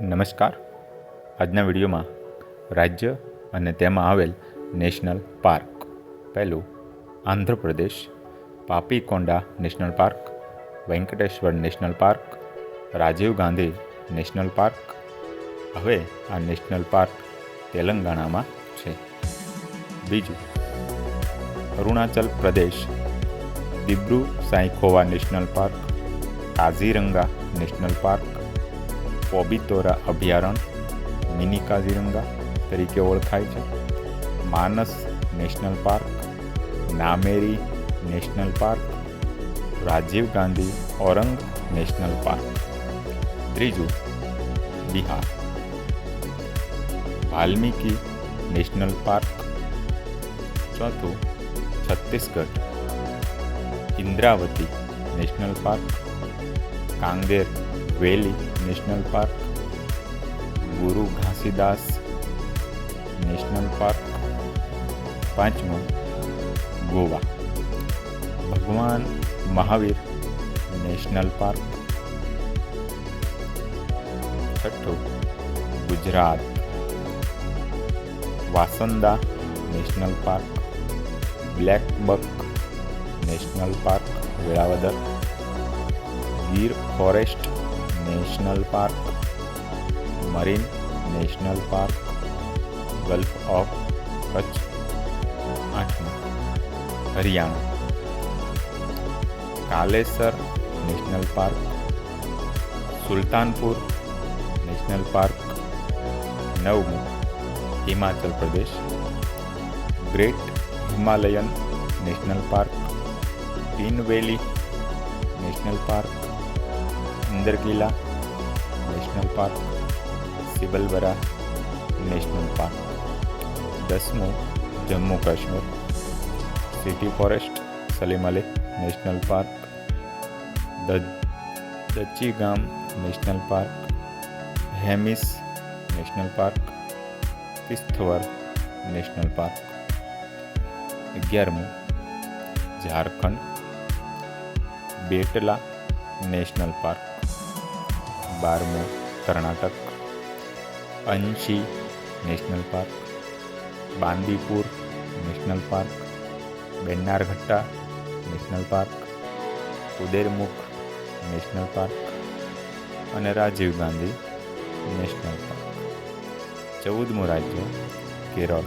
નમસ્કાર. આજના વિડીયોમાં રાજ્ય અને તેમાં આવેલ નેશનલ પાર્ક પહેલું Andhra Pradesh, Papikonda national park, Venkateswara national park, Rajiv Gandhi national park. હવે આ નેશનલ પાર્ક તેલંગાણામાં છે. બીજું, Arunachal Pradesh, Dibru Saikhowa national park, Kaziranga national park પોબિતોરા અભયારણ્ય મિની કાઝીરંગા તરીકે ઓળખાય છે Manas national park Nameri national park Rajiv Gandhi Orang national park ત્રીજું બિહાર વાલ્મીકી નેશનલ પાર્ક ચોથું Chhattisgarh Indravati national park Kanger valley national park, Guru Ghasidas national park, पाँचवा गोवा। भगवान Mahavir national park. छठो Gujarat. वासंदा national park. Black buck national park Velavadar Gir forest national park marine national park gulf of Kutch આઠમું Haryana Kalesar national park Sultanpur national park નવમું Himachal Pradesh great Himalayan national park tin વેલી national park Inder Kila, national park Simbalbara national park दसवें Jammu Kashmir, city forest, Salim Ali, national park Dachigam, national park, Hemis, national park Kishtwar national park ग्यारहवें Jharkhand, बेटला, national park. બારમું Karnataka. Anshi national park. Bandipur national park. Bannerghatta national park. Kudremukh national park. અને Rajiv Gandhi national park. ચૌદમું રાજ્ય Kerala.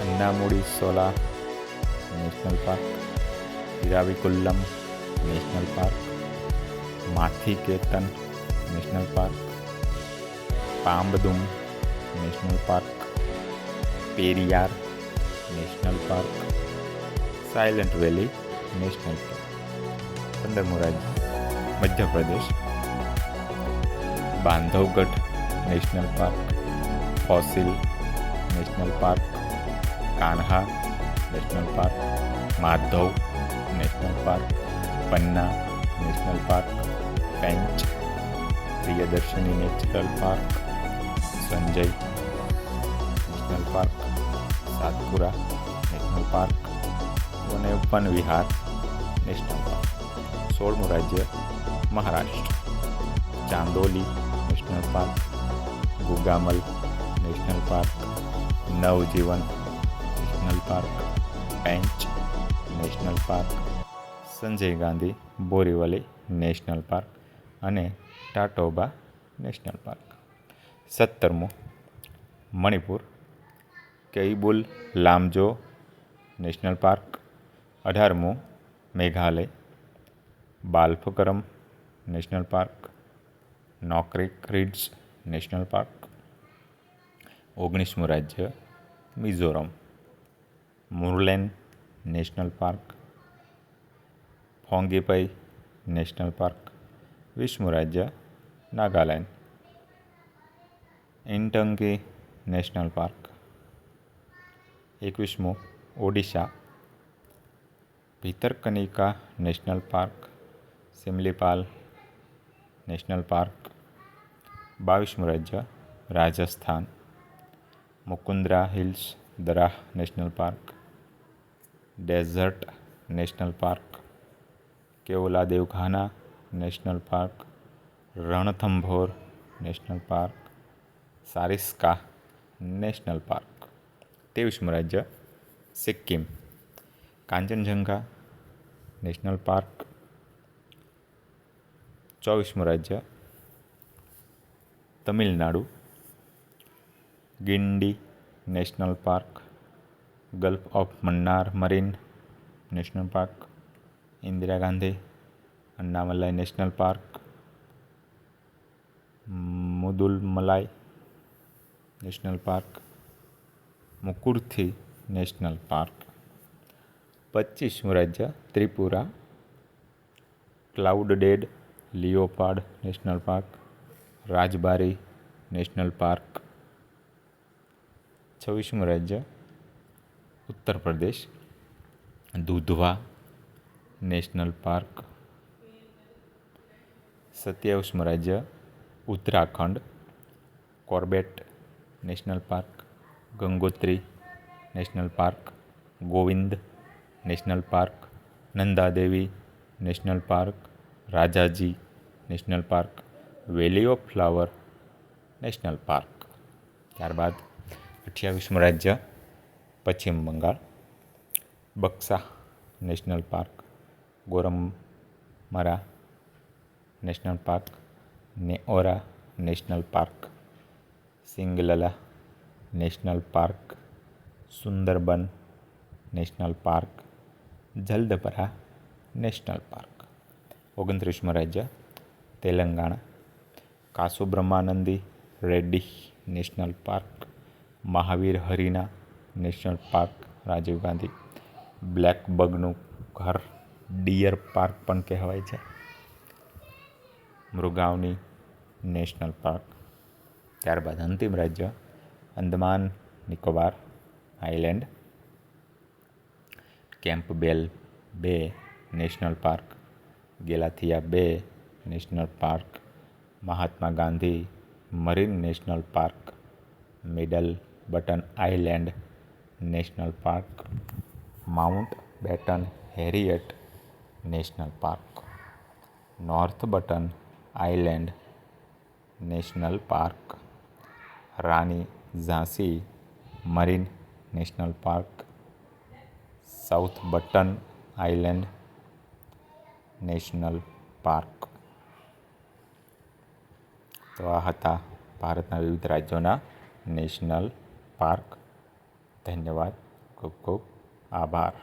Anamudi Shola national park. Eravikulam national park. Mathikettan national park Pambadum national park Periyar national park silent valley national park पंद्रमो Madhya Pradesh Bandhavgarh national park fossil national park Kanha national park Madhav national park Panna national park Pench Priyadarshini natural park Sanjay national park Satpura national park અને Van Vihar national park સોળમું રાજ્ય Maharashtra Chandoli national park Gugamal national park Navjivan national park Pench national park Sanjay Gandhi Borivali national park અને ટાટોબા national park સત્તરમું Manipur કૈબુલ લામજો national park અઢારમું Meghalaya Balphakram national park Nokrek ridge national park ઓગણીસમું રાજ્ય Mizoram Murlen national park Phawngpui national park વીસમું રાજ્ય Nagaland ઇન્ટંકી national park એકવીસમું Odisha Bhitarkanika national park Simlipal national park બાવીસમું રાજ્ય Rajasthan Mukundra hills Darrah national park desert national park Keoladeo દેવખાના national park Ranthambore national park, Sariska national park तेविशम राज्य, Sikkim, Kanchenjunga national park चौबीसमું राज्य, Tamil Nadu, Guindy national park, gulf of Mannar marine national park, Indira Gandhi Anamalai national park Mudumalai national park Mukurthi national park પચીસમું રાજ્ય Tripura clouded leopard national park Rajbari national park છવ્વીસમું રાજ્ય ઉત્તર પ્રદેશ દુધવા national park સત્યાવીસમું રાજ્ય Uttarakhand Corbett national park Gangotri national park Govind national park Nandadevi national park Rajaji national park valley of flower national park ત્યારબાદ અઠ્યાવીસમું રાજ્ય Paschim Bengal Buxa national park Gorumara national park Neora national park Singalila national park Sundarban national park Jaldapara national park ઓગણત્રીસમું રાજ્ય, Telangana. Kasu Brahmananda Reddy national park Mahavir Harina national park Rajiv Gandhi. Black બગનું ઘર deer park પણ કહેવાય છે. Mrugavani national park. ત્યારબાદ અંતિમ રાજ્ય Andaman Nicobar island. Campbell બે national park. Galathea bay national park. Mahatma Gandhi marine national park. Middle button island national park. Mount Batten Harriet national Park. North Button island national park Rani Jhansi marine national park south Button island national park તો આ હતા ભારતના વિવિધ રાજ્યોના national park ધન્યવાદ ખૂબ ખૂબ આભાર